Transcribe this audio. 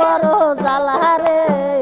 বড় জ্বালা রে।